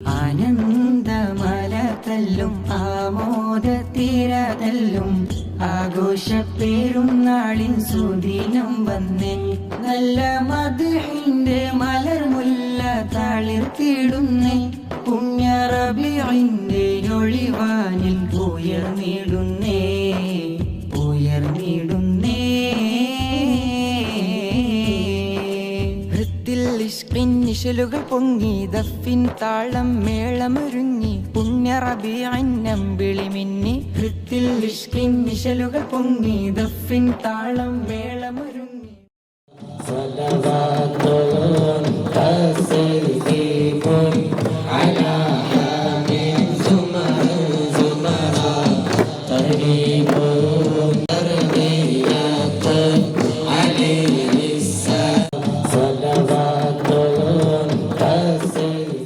ആനന്ദമല തല്ലും ആഘോഷപ്പേരും നാളിൻ സുദിനം വന്നേ നല്ല മധുഹിന്റെ മലർമുല്ല തളിർത്തിടുന്നേ പുണ്യറബിന്റെ ഒളിവാനിൽ ഉയർന്നിടുന്നേ ഉയർന്നിടുന്നേ ഇഷ്കിന്നിശലുകൾ പൊങ്ങി ദഫിൻ താളം മേളമൊരുങ്ങി പുണ്യറബി അന്നം വിളിമിന്നി ഹൃത്തിൽ ഇഷ്കിന്നിശലുകൾ പൊങ്ങി ദഫിൻ താളം മേളമൊരുങ്ങി സലവാത്തോളം തസ്സീഹി say